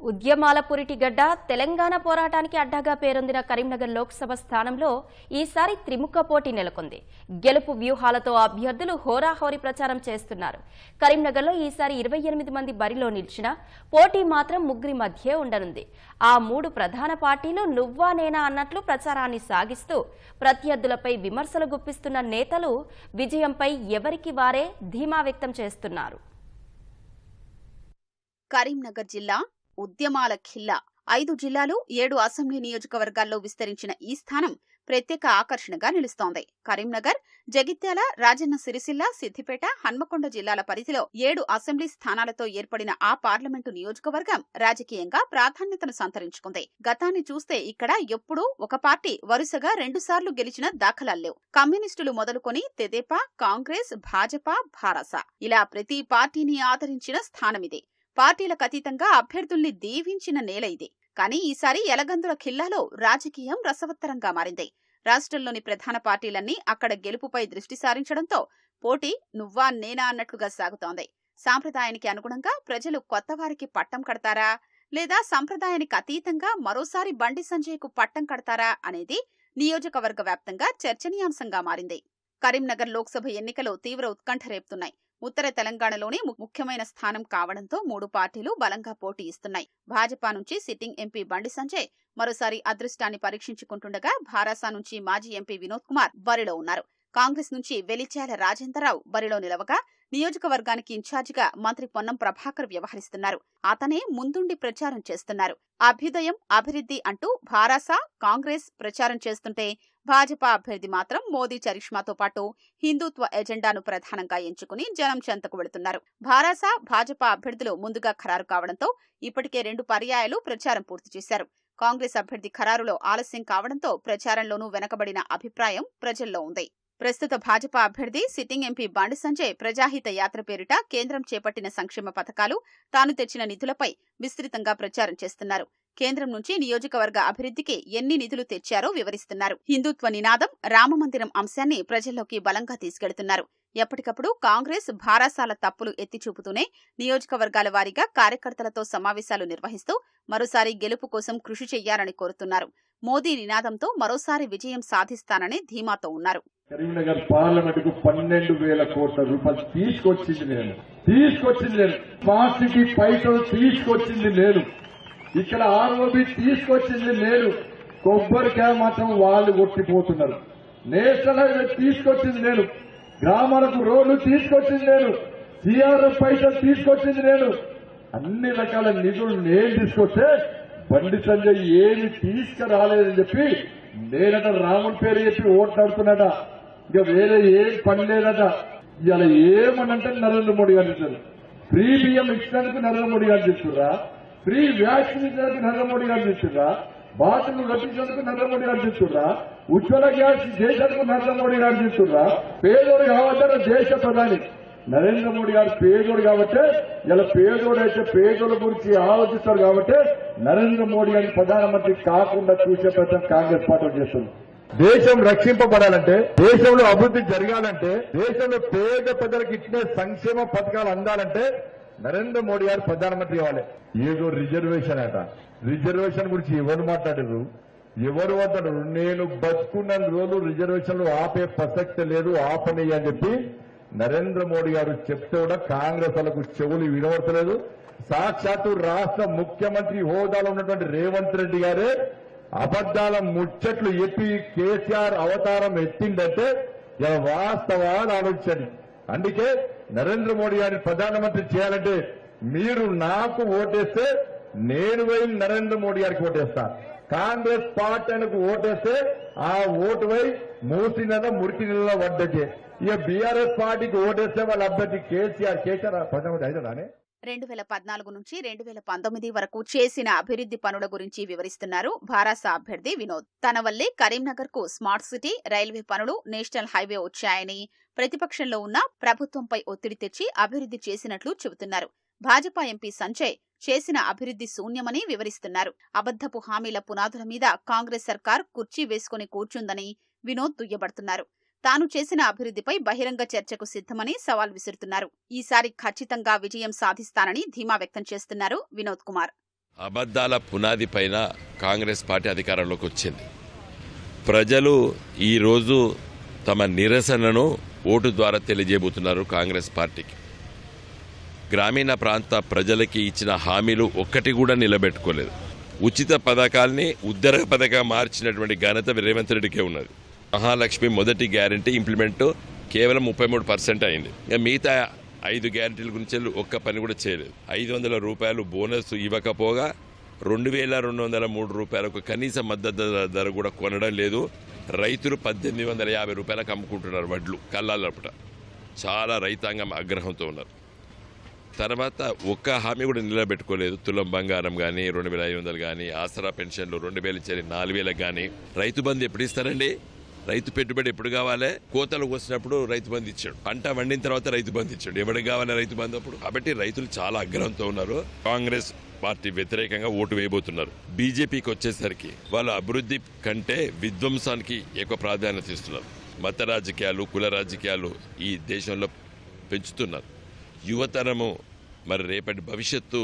ఉద్యమాల పురిటిగడ్డ తెలంగాణ పోరాటానికి అడ్డాగా పేరొందిన కరీంనగర్ లోక్సభ స్థానంలో ఈసారి త్రిముఖ పోటీ నెలకొంది. గెలుపు వ్యూహాలతో అభ్యర్థులు హోరాహోరీ ప్రచారం చేస్తున్నారు. కరీంనగర్లో ఈసారి ఇరవై ఎనిమిది మంది బరిలో నిలిచినా పోటీ మాత్రం ముగ్గురి మధ్యే ఉండనుంది. ఆ మూడు ప్రధాన పార్టీలు నువ్వా నేనా అన్నట్లు ప్రచారాన్ని సాగిస్తూ ప్రత్యర్థులపై విమర్శలు గుప్పిస్తున్న నేతలు విజయంపై ఎవరికి వారే ధీమా వ్యక్తం చేస్తున్నారు. కరీంనగర్ జిల్లా ఉద్యమాల ఖిల్లా. ఐదు జిల్లాలు ఏడు అసెంబ్లీ నియోజకవర్గాల్లో విస్తరించిన ఈ స్థానం ప్రత్యేక ఆకర్షణగా నిలుస్తోంది. కరీంనగర్ జగిత్యాల రాజన్న సిరిసిల్ల సిద్దిపేట హన్మకొండ జిల్లాల పరిధిలో ఏడు అసెంబ్లీ స్థానాలతో ఏర్పడిన ఆ పార్లమెంటు నియోజకవర్గం రాజకీయంగా ప్రాధాన్యతను సంతరించుకుంది. గతాన్ని చూస్తే ఇక్కడ ఎప్పుడూ ఒక పార్టీ వరుసగా రెండుసార్లు గెలిచిన దాఖలాల్లేవు కమ్యూనిస్టులు మొదలుకొని తెదేపా కాంగ్రెస్ భాజపా భారస. ఇలా ప్రతి పార్టీని ఆదరించిన స్థానమిది. పార్టీలకు అతీతంగా అభ్యర్థుల్ని దీవించిన నేల ఇది. కానీ ఈసారి ఎలగందుల ఖిల్లాలో రాజకీయం రసవత్తరంగా మారింది. రాష్ట్రంలోని ప్రధాన పార్టీలన్నీ అక్కడ గెలుపుపై దృష్టి సారించడంతో పోటీ నువ్వా నేనా అన్నట్లుగా సాగుతోంది. సాంప్రదాయానికి అనుగుణంగా ప్రజలు కొత్తవారికి పట్టం కడతారా? లేదా సంప్రదాయానికి అతీతంగా మరోసారి బండి సంజయ్కు పట్టం కడతారా అనేది నియోజకవర్గ వ్యాప్తంగా చర్చనీయాంశంగా మారింది. కరీంనగర్ లోక్సభ ఎన్నికలు తీవ్ర ఉత్కంఠ రేపుతున్నాయి. ఉత్తర తెలంగాణలోనే ముఖ్యమైన స్థానం కావడంతో మూడు పార్టీలు బలంగా పోటీ ఇస్తున్నాయి. భాజపా నుంచి సిట్టింగ్ ఎంపీ బండి సంజయ్ మరోసారి అదృష్టాన్ని పరీక్షించుకుంటుండగా భారాసా నుంచి మాజీ ఎంపీ వినోద్ కుమార్ బరిలో ఉన్నారు. కాంగ్రెస్ నుంచి వెలిచాల రాజేంద్రరావు బరిలో నిలవగా నియోజకవర్గానికి ఇన్ఛార్జిగా మంత్రి పొన్నం ప్రభాకర్ వ్యవహరిస్తున్నారు. అతనే ముందుండి ప్రచారం చేస్తున్నారు. అభ్యుదయం అభివృద్ధి అంటూ భారాస కాంగ్రెస్ ప్రచారం చేస్తుంటే భాజపా అభ్యర్థి మాత్రం మోదీ చరిష్మాతో పాటు హిందుత్వ ఎజెండాను ప్రధానంగా ఎంచుకుని జనం చెంతకు వెళుతున్నారు. భారాస భాజపా అభ్యర్థులు ముందుగా ఖరారు కావడంతో ఇప్పటికే రెండు పర్యాయాలు ప్రచారం పూర్తి చేశారు. కాంగ్రెస్ అభ్యర్థి ఖరారులో ఆలస్యం కావడంతో ప్రచారంలోనూ వెనకబడిన అభిప్రాయం ప్రజల్లో ఉంది. ప్రస్తుత భాజపా అభ్యర్థి సిట్టింగ్ ఎంపీ బండి సంజయ్ ప్రజాహిత యాత్ర పేరిట కేంద్రం చేపట్టిన సంక్షేమ పథకాలు తాను తెచ్చిన నిధులపై విస్తృతంగా ప్రచారం చేస్తున్నారు. కేంద్రం నుంచి నియోజకవర్గ అభివృద్ధికి ఎన్ని నిధులు తెచ్చారో వివరిస్తున్నారు. హిందుత్వ నినాదం రామమందిరం అంశాన్ని ప్రజల్లోకి బలంగా తీసుకెళ్తున్నారు. ఎప్పటికప్పుడు కాంగ్రెస్ భారాసాల తప్పులు ఎత్తి చూపుతూనే నియోజకవర్గాల వారీగా కార్యకర్తలతో సమావేశాలు నిర్వహిస్తూ మరోసారి గెలుపు కోసం కృషి చేయాలని కోరుతున్నారు. మోదీ నినాదంతో మరోసారి విజయం సాధిస్తానని ధీమాతో ఉన్నారు. కరీంనగర్ పార్లమెంట్కు పన్నెండు వేల కోట్ల రూపాయలు తీసుకొచ్చింది నేను. తీసుకొచ్చింది నేను. పార్టీకి పైసలు తీసుకొచ్చింది నేను. ఇక్కడ ఆర్ఓబి తీసుకొచ్చింది నేను. కొబ్బరికాయ మాత్రం వాళ్ళు కొట్టిపోతున్నారు. నేషనల్ హైవే తీసుకొచ్చింది నేను. గ్రామాలకు రోడ్లు తీసుకొచ్చింది నేను. సిఆర్ఎఫ్ పైసలు తీసుకొచ్చింది నేను. అన్ని రకాల నిధులు నేను తీసుకొస్తే బండి సంజయ్ ఏమి తీసుకురాలేదని చెప్పి నేనట రాముడి పేరు చెప్పి ఓట్లాడుతున్నట ఇక వేరే ఏం పని లేదట. ఇవాళ ఏమనంటే నరేంద్ర మోడీ గారు చెప్తారు ఫ్రీ బియ్యం ఇచ్చినందుకు నరేంద్ర మోడీ గారు చెప్తుర్రా ఫ్రీ వ్యాక్సిన్ ఇచ్చినందుకు నరేంద్ర మోడీ గారు చెప్తుర్రా బాతులు కట్టించినందుకు నరేంద్ర మోడీ గారు చెప్తుర్రా ఉజ్వల గ్యాస్ చేసేందుకు నరేంద్ర మోడీ గారు చెప్తుర్రా పేదోడు కావద్దన్న దేశ ప్రధాని. నరేంద్ర మోడీ గారు పేదోడు కాబట్టి ఇలా పేదోడు అయితే పేదోళ్ళ గురించి ఆలోచిస్తారు కాబట్టి నరేంద్ర మోడీ గారిని ప్రధానమంత్రి కాకుండా చూసే ప్రయత్నం కాంగ్రెస్ పార్టీ చేస్తుంది. దేశం రక్షింపబడాలంటే దేశంలో అభివృద్ధి జరగాలంటే దేశంలో పేద ప్రజలకు ఇచ్చిన సంక్షేమ పథకాలు అందాలంటే నరేంద్ర మోడీ గారు ప్రధానమంత్రి కావాలి. ఏదో రిజర్వేషన్ అట. రిజర్వేషన్ గురించి ఎవరు మాట్లాడారు? ఎవరు అంటారు? నేను బతుకున్న రోజులు రిజర్వేషన్లు ఆపే ప్రసక్తి లేదు ఆపని అని చెప్పి నరేంద్ర మోడీ గారు చెప్తే కూడా కాంగ్రెస్ వాళ్ళకు చెవులు వినవడతలేదు సాక్షాత్తు రాష్ట్ర ముఖ్యమంత్రి హోదాలో ఉన్నటువంటి రేవంత్ రెడ్డి గారే అబద్దాల ముచ్చట్లు ఎత్తి కేసీఆర్ అవతారం ఎత్తిందంటే వాస్తవాలు ఆలోచించండి. అందుకే నరేంద్ర మోడీ గారిని ప్రధానమంత్రి చేయాలంటే మీరు నాకు ఓటేస్తే నేను పోయి నరేంద్ర మోడీ గారికి ఓటేస్తా. కాంగ్రెస్ పార్టీ ఓటేస్తే ఆ ఓటు వై మూసి నెల మురికి నెల వడ్డకే. ఇక బీఆర్ఎస్ పార్టీకి ఓటేస్తే వాళ్ళ అభ్యర్థి కేసీఆర్ కేసీఆర్ ప్రధానమంత్రి అవుతాడానే రెండు వేల పద్నాలుగు నుంచి రెండు వేల పంతొమ్మిది వరకు చేసిన అభివృద్ధి పనుల గురించి వివరిస్తున్నారు భారాస అభ్యర్థి వినోద్. తన వల్లే కరీంనగర్కు స్మార్ట్ సిటీ రైల్వే పనులు నేషనల్ హైవే వచ్చాయని ప్రతిపక్షంలో ఉన్న ప్రభుత్వంపై ఒత్తిడి తెచ్చి అభివృద్ధి చేసినట్లు చెబుతున్నారు. భాజపా ఎంపీ సంజయ్ చేసిన అభివృద్ధి శూన్యమని వివరిస్తున్నారు. అబద్ధపు హామీల పునాదుల మీద కాంగ్రెస్ సర్కార్ కుర్చీ వేసుకుని కూర్చుందని వినోద్ దుయ్యబడుతున్నారు. తాను చేసిన అభివృద్ధిపై బహిరంగ చర్చకు సిద్ధమని సవాల్ విసురుతున్నారు. ఈసారి ఖచ్చితంగా విజయం సాధిస్తానని ధీమా వ్యక్తం చేస్తున్నారు వినోద్ కుమార్. అబద్ధాల పునాది పైన కాంగ్రెస్ పార్టీ అధికారంలోకి వచ్చింది. ప్రజలు ఈరోజు తమ నిరసనను ఓటు ద్వారా తెలియజేయబోతున్నారు కాంగ్రెస్ పార్టీకి. గ్రామీణ ప్రాంత ప్రజలకి ఇచ్చిన హామీలు ఒక్కటి కూడా నిలబెట్టుకోలేదు. ఉచిత పథకాల్ని ఉద్దర పథకంగా మార్చినటువంటి ఘనత రేవంత్ రెడ్డికే ఉన్నది. మహాలక్ష్మి మొదటి గ్యారంటీ ఇంప్లిమెంట్ కేవలం ముప్పై మూడు పర్సెంట్ అయింది. ఇక మిగతా ఐదు గ్యారంటీల గురించి ఒక్క పని కూడా చేయలేదు. ఐదు వందల రూపాయలు బోనస్ ఇవ్వకపోగా రెండు వేల రెండు వందల మూడు రూపాయలకు కనీస మద్దతు ధర- ధర కూడా కొనడం లేదు. రైతులు పద్దెనిమిది వందల యాభై రూపాయలకు అమ్ముకుంటున్నారు వడ్లు కళ్ళాలపుట చాలా రైతాంగం ఆగ్రహంతో ఉన్నారు. తర్వాత ఒక్క హామీ కూడా నిలబెట్టుకోలేదు. తులం బంగారం కానీ రెండు వేల ఐదు వందలు కానీ ఆసరా పెన్షన్లు రెండు వేలు ఇచ్చేది నాలుగు వేలకు కానీ రైతు బంధు ఎప్పుడు ఇస్తారండి? రైతు పెట్టుబడి ఎప్పుడు కావాలి? కోతలు కోసినప్పుడు రైతు బంధు ఇచ్చాడు. పంట వండిన తర్వాత రైతు బంధు ఇచ్చాడు. ఎవరికి కావాలి రైతు బంధు అప్పుడు? కాబట్టి రైతులు చాలా ఆగ్రహంతో ఉన్నారు. కాంగ్రెస్ పార్టీ వ్యతిరేకంగా ఓటు వేయబోతున్నారు. బీజేపీకి వచ్చేసరికి వాళ్ళ అభివృద్ధి కంటే విధ్వంసానికి ఎక్కువ ప్రాధాన్యత ఇస్తున్నారు. మత రాజకీయాలు కుల రాజకీయాలు ఈ దేశంలో పెంచుతున్నారు. యువతరము మరి రేపటి భవిష్యత్తు